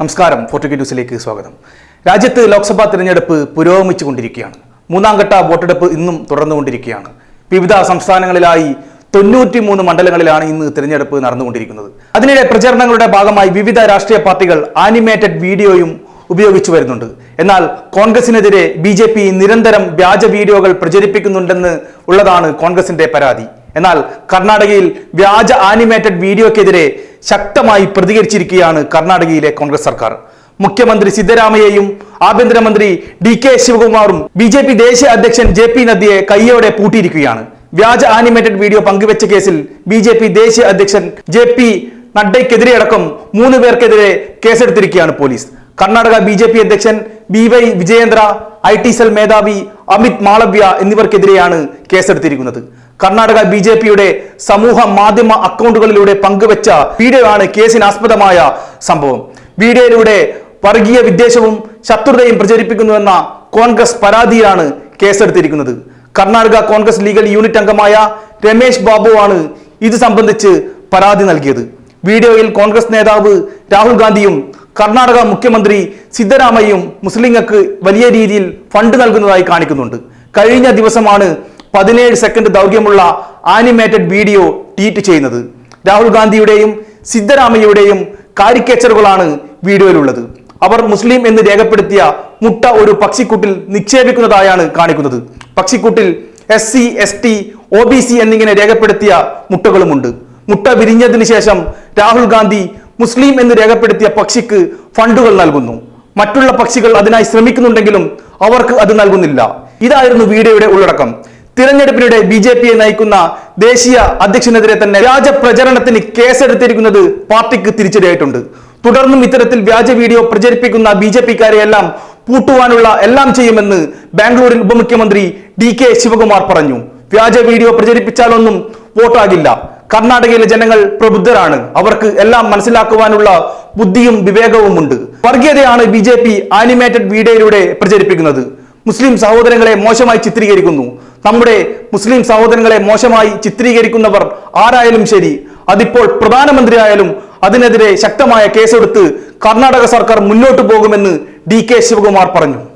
നമസ്കാരം. ഫോർട്ടുഗേ ന്യൂസിലേക്ക് സ്വാഗതം. രാജ്യത്ത് ലോക്സഭാ തിരഞ്ഞെടുപ്പ് പുരോഗമിച്ചുകൊണ്ടിരിക്കുകയാണ്. മൂന്നാം ഘട്ട വോട്ടെടുപ്പ് ഇന്നും തുടർന്നുകൊണ്ടിരിക്കുകയാണ്. വിവിധ സംസ്ഥാനങ്ങളിലായി തൊണ്ണൂറ്റി മൂന്ന് മണ്ഡലങ്ങളിലാണ് ഇന്ന് തിരഞ്ഞെടുപ്പ് നടന്നുകൊണ്ടിരിക്കുന്നത്. അതിനിടെ പ്രചരണങ്ങളുടെ ഭാഗമായി വിവിധ രാഷ്ട്രീയ പാർട്ടികൾ ആനിമേറ്റഡ് വീഡിയോയും ഉപയോഗിച്ചു വരുന്നുണ്ട്. എന്നാൽ കോൺഗ്രസിനെതിരെ ബി ജെ പി നിരന്തരം വ്യാജ വീഡിയോകൾ പ്രചരിപ്പിക്കുന്നുണ്ടെന്ന് ഉള്ളതാണ് കോൺഗ്രസിന്റെ പരാതി. എന്നാൽ കർണാടകയിൽ വ്യാജ ആനിമേറ്റഡ് വീഡിയോക്കെതിരെ ശക്തമായി പ്രതികരിച്ചിരിക്കുകയാണ് കർണാടകയിലെ കോൺഗ്രസ് സർക്കാർ. മുഖ്യമന്ത്രി സിദ്ധരാമയ്യയും ആഭ്യന്തരമന്ത്രി ഡി കെ ശിവകുമാറും ബി ജെ പി ദേശീയ അധ്യക്ഷൻ ജെ പി നദ്ദയെ കയ്യോടെ പൂട്ടിയിരിക്കുകയാണ്. വ്യാജ ആനിമേറ്റഡ് വീഡിയോ പങ്കുവെച്ച കേസിൽ ബി ജെ പി ദേശീയ അധ്യക്ഷൻ ജെ പി നഡ്ഡയ്ക്കെതിരെ അടക്കം മൂന്ന് പേർക്കെതിരെ കേസെടുത്തിരിക്കുകയാണ് police. Karnataka B J P അധ്യക്ഷൻ B Y Vijayendra I T cell മേധാവി അമിത് മാളവ്യ എന്നിവർക്കെതിരെയാണ് കേസെടുത്തിരിക്കുന്നത്. കർണാടക ബി ജെ പിയുടെ സമൂഹ മാധ്യമ അക്കൗണ്ടുകളിലൂടെ പങ്കുവച്ച വീഡിയോ ആണ് കേസിനാസ്പദമായ സംഭവം. വീഡിയോയിലൂടെ വർഗീയ വിദ്വേഷവും ശത്രുതയും പ്രചരിപ്പിക്കുന്നുവെന്ന കോൺഗ്രസ് പരാതിയിലാണ് കേസെടുത്തിരിക്കുന്നത്. കർണാടക കോൺഗ്രസ് ലീഗൽ യൂണിറ്റ് അംഗമായ രമേശ് ബാബുവാണ് ഇത് സംബന്ധിച്ച് പരാതി നൽകിയത്. വീഡിയോയിൽ കോൺഗ്രസ് നേതാവ് രാഹുൽ ഗാന്ധിയും കർണാടക മുഖ്യമന്ത്രി സിദ്ധരാമയ്യും മുസ്ലിങ്ങൾക്ക് വലിയ രീതിയിൽ ഫണ്ട് നൽകുന്നതായി കാണിക്കുന്നുണ്ട്. കഴിഞ്ഞ ദിവസമാണ് പതിനേഴ് സെക്കൻഡ് ദൈർഘ്യമുള്ള ആനിമേറ്റഡ് വീഡിയോ ട്വീറ്റ് ചെയ്യുന്നത്. രാഹുൽ ഗാന്ധിയുടെയും സിദ്ധരാമയ്യയുടെയും കാരിക്കേച്ചറുകളാണ് വീഡിയോയിലുള്ളത്. അവർ മുസ്ലിം എന്ന് രേഖപ്പെടുത്തിയ മുട്ട ഒരു പക്ഷിക്കൂട്ടിൽ നിക്ഷേപിക്കുന്നതായാണ് കാണിക്കുന്നത്. പക്ഷിക്കൂട്ടിൽ S C S T O B C എന്നിങ്ങനെ രേഖപ്പെടുത്തിയ മുട്ടകളുമുണ്ട്. മുട്ട വിരിഞ്ഞതിന് ശേഷം രാഹുൽ ഗാന്ധി മുസ്ലിം എന്ന് രേഖപ്പെടുത്തിയ പക്ഷിക്ക് ഫണ്ടുകൾ നൽകുന്നു. മറ്റുള്ള പക്ഷികൾ അതിനായി ശ്രമിക്കുന്നുണ്ടെങ്കിലും അവർക്ക് അത് നൽകുന്നില്ല. ഇതായിരുന്നു വീഡിയോയുടെ ഉള്ളടക്കം. തിരഞ്ഞെടുപ്പിനിടെ ബി ജെ പിയെ നയിക്കുന്ന ദേശീയ അധ്യക്ഷനെതിരെ തന്നെ വ്യാജ പ്രചരണത്തിന് കേസെടുത്തിരിക്കുന്നത് പാർട്ടിക്ക് തിരിച്ചടിയായിട്ടുണ്ട്. തുടർന്നും ഇത്തരത്തിൽ വ്യാജ വീഡിയോ പ്രചരിപ്പിക്കുന്ന ബി ജെ പിക്കാരെയെല്ലാം പൂട്ടുവാനുള്ള എല്ലാം ചെയ്യുമെന്ന് ബാംഗ്ലൂരിൽ ഉപമുഖ്യമന്ത്രി ഡി കെ ശിവകുമാർ പറഞ്ഞു. വ്യാജ വീഡിയോ പ്രചരിപ്പിച്ചാലൊന്നും വോട്ടാകില്ല. കർണാടകയിലെ ജനങ്ങൾ പ്രബുദ്ധരാണ്. അവർക്ക് എല്ലാം മനസ്സിലാക്കുവാനുള്ള ബുദ്ധിയും വിവേകവും ഉണ്ട്. വർഗീയതയാണ് ബി ജെ പി ആനിമേറ്റഡ് വീഡിയോയിലൂടെ പ്രചരിപ്പിക്കുന്നത്. മുസ്ലിം സഹോദരങ്ങളെ മോശമായി ചിത്രീകരിക്കുന്നു. നമ്മുടെ മുസ്ലിം സഹോദരങ്ങളെ മോശമായി ചിത്രീകരിക്കുന്നവർ ആരായാലും ശരി അതിപ്പോൾ പ്രധാനമന്ത്രിയായാലും അതിനെതിരെ ശക്തമായ കേസെടുത്ത് കർണാടക സർക്കാർ മുന്നോട്ട് പോകുമെന്ന് ഡി കെ ശിവകുമാർ പറഞ്ഞു.